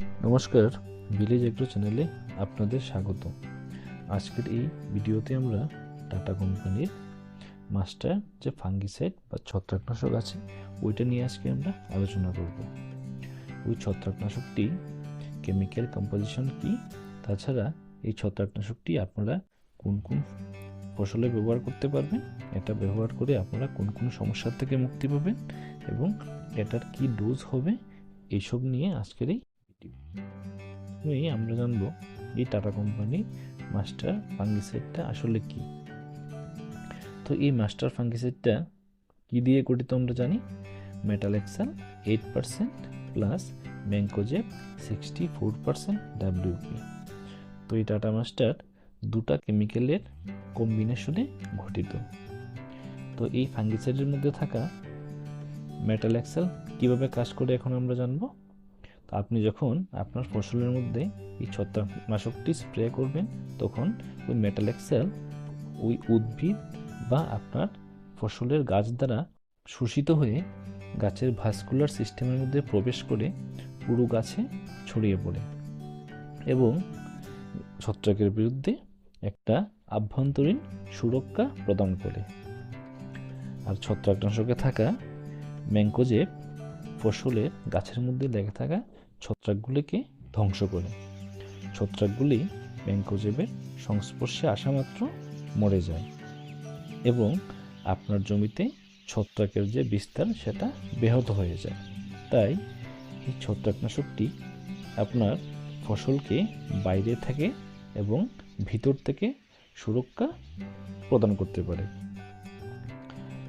নমস্কার village agro চ্যানেলে আপনাদের স্বাগত। আজকের এই ভিডিওতে আমরা টাটা কোম্পানির মাস্টার যে ফাঙ্গিসাইড বা ছত্রাকনাশক আছে, ওইটা নিয়ে আজকে আমরা আলোচনা করব। ওই ছত্রাকনাশকটি কেমিক্যাল কম্পোজিশন কি, তাছাড়া এই ছত্রাকনাশকটি আপনারা কোন কোন ফসলে ব্যবহার করতে পারবেন, এটা ব্যবহার করে আপনারা কোন কোন সমস্যার থেকে মুক্তি পাবেন এবং এটার কি ডোজ হবে, এইসব নিয়ে আজকের এই ভিডিও প্রথমেই আমরা জানব এই টাটা কোম্পানি মাস্টার ফাঙ্গিসাইডটা আসলে কি। তো এই মাস্টার ফাঙ্গিসাইডটা কি দিয়ে গঠিত আমরা জানি? Metalaxyl eight percent plus mancozeb sixty four percent WP তো এই টাটা মাস্টার দুটা কেমিক্যালের কম্বিনেশনে গঠিত। তো এই ফাঙ্গিসাইডের মধ্যে থাকা মেটাল এক্সেল কীভাবে কাজ করে এখন আমরা জানব? তো আপনি যখন আপনার ফসলের মধ্যে এই ছত্রাকনাশকটি স্প্রে করবেন, তখন ওই মেটাল এক্সেল ওই উদ্ভিদ বা আপনার ফসলের গাছ দ্বারা শোষিত হয়ে গাছের ভাস্কুলার সিস্টেমের মধ্যে প্রবেশ করে পুরো গাছে ছড়িয়ে পড়ে এবং ছত্রাকের বিরুদ্ধে একটা আভ্যন্তরীণ সুরক্ষা প্রদান করে। আর ছত্রাকনাশকে থাকা ম্যাঙ্কোজেব ফসলের গাছের মধ্যে লেগে থাকা ছত্রাকগুলিকে ধ্বংস করে। ছত্রাকগুলি ম্যাঙ্কোজেবের সংস্পর্শে আসা মাত্র মরে যায় এবং আপনার জমিতে ছত্রাকের যে বিস্তার, সেটা ব্যাহত হয়ে যায়। তাই এই ছত্রাকনাশকটি আপনার ফসলকে বাইরে থেকে এবং ভিতর থেকে সুরক্ষা প্রদান করতে পারে।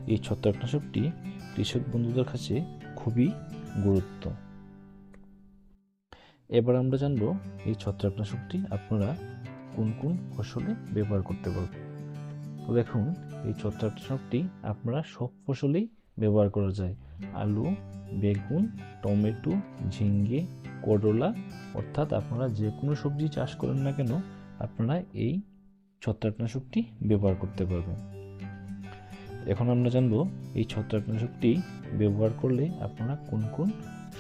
এই ছত্রাকনাশকটি কৃষক বন্ধুদের কাছে খুবই গুরুত্ব। এবার আমরা জানব এই ছত্রাকনাশকটি আপনারা কোন কোন ফসলে ব্যবহার করতে পারবেন। তো দেখুন, এই ছত্রাকনাশকটি আপনারা সব ফসলেই ব্যবহার করা যায়। আলু, বেগুন, টমেটো, ঝিঙ্গে, করলা, অর্থাৎ আপনারা যে কোনো সবজি চাষ করেন না কেন, আপনারা এই ছত্রাকনাশকটি ব্যবহার করতে পারবেন। এখন আমরা জানব এই ছত্রাকনাশকটি ব্যবহার করলে আপনারা কোন কোন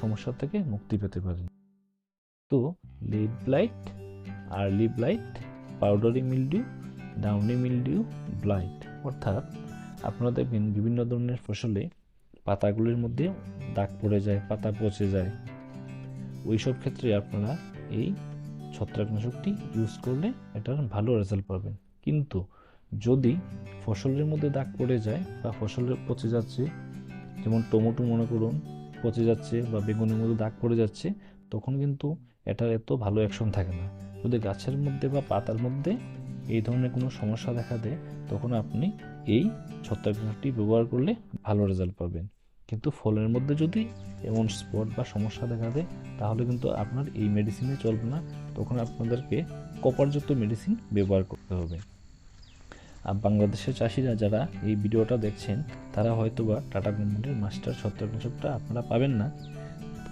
সমস্যা থেকে মুক্তি পেতে পারেন। তো leaf blight early blight powdery mildew downy mildew blight অর্থাৎ আপনারা দেখবেন বিভিন্ন ধরনের ফসলে পাতাগুলির মধ্যে দাগ পড়ে যায়, পাতা পচে যায়। ওই সব ক্ষেত্রে আপনারা এই ছত্রাকনাশকটি ইউজ করলে এটার ভালো রেজাল্ট পাবেন। কিন্তু যদি ফসলের মধ্যে দাগ পড়ে যায় বা ফসলের পচে যাচ্ছে, যেমন টমেটো মনে করুন, পচে যাচ্ছে বা বেগুনের মধ্যে দাগ পড়ে যাচ্ছে, তখন কিন্তু এটার এত ভালো অ্যাকশন থাকে না। যদি গাছের মধ্যে বা পাতার মধ্যে এই ধরনের কোনো সমস্যা দেখা দেয়, তখন আপনি এই ছত্রাকনাশকটি ব্যবহার করলে ভালো রেজাল্ট পাবেন। কিন্তু ফলের মধ্যে যদি এমন স্পট বা সমস্যা দেখা দেয়, তাহলে কিন্তু আপনার এই মেডিসিনে চলবে না। তখন আপনাদেরকে কপারযুক্ত মেডিসিন ব্যবহার করতে হবে। আর বাংলাদেশের চাষিরা যারা এই ভিডিওটা দেখছেন, তারা হয়তো বা টাটা কোম্পানির মাস্টার ছত্রাকনাশকটা আপনারা পাবেন না।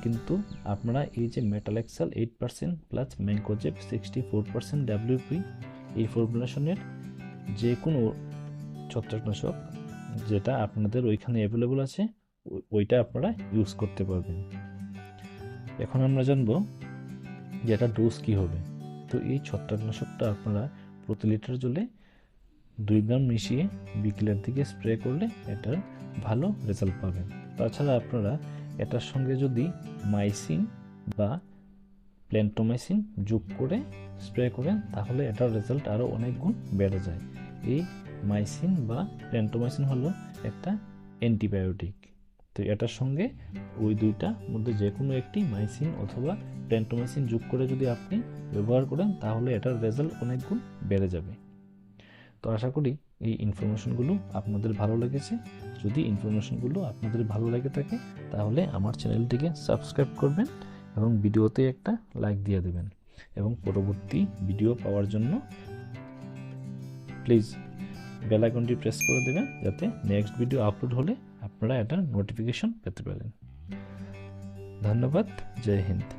কিন্তু আপনারা এই যে metalaxyl eight percent plus mancozeb sixty four percent WP এই ফর্মুলেশনের যে কোনো ছত্রাকনাশক যেটা আপনাদের ওইখানে অ্যাভেলেবল আছে ওইটা আপনারা ইউজ করতে পারবেন। এখন আমরা জানব যে এটা ডোজ কী হবে। তো এই ছত্রাকনাশকটা আপনারা প্রতি লিটার জলে দুই গ্রাম মিশিয়ে বিকেলের দিকে স্প্রে করলে এটার ভালো রেজাল্ট পাবেন। তাছাড়া আপনারা এটার সঙ্গে যদি মাইসিন বা প্ল্যান্টোমাইসিন যোগ করে স্প্রে করেন, তাহলে এটার রেজাল্ট আরও অনেক গুণ বেড়ে যায়। এই মাইসিন বা প্ল্যান্টোমাইসিন হলো একটা অ্যান্টিবায়োটিক। তো এটার সঙ্গে ওই দুইটা মধ্যে যে কোনো একটি মাইসিন অথবা প্ল্যান্টোমাইসিন যোগ করে যদি আপনি ব্যবহার করেন, তাহলে এটার রেজাল্ট অনেক গুণ বেড়ে যাবে। তো আশা করি এই ইনফরমেশনগুলো আপনাদের ভালো লেগেছে। যদি ইনফরমেশনগুলো আপনাদের ভালো লেগে থাকে, তাহলে আমার চ্যানেলটিকে সাবস্ক্রাইব করবেন এবং ভিডিওতে একটা লাইক দিয়ে দেবেন। এবং পরবর্তী ভিডিও পাওয়ার জন্য প্লিজ বেল আইকনটি প্রেস করে দেবেন, যাতে নেক্সট ভিডিও আপলোড হলে আপনারা এটার নোটিফিকেশন পেতে পারেন। ধন্যবাদ, জয় হিন্দ।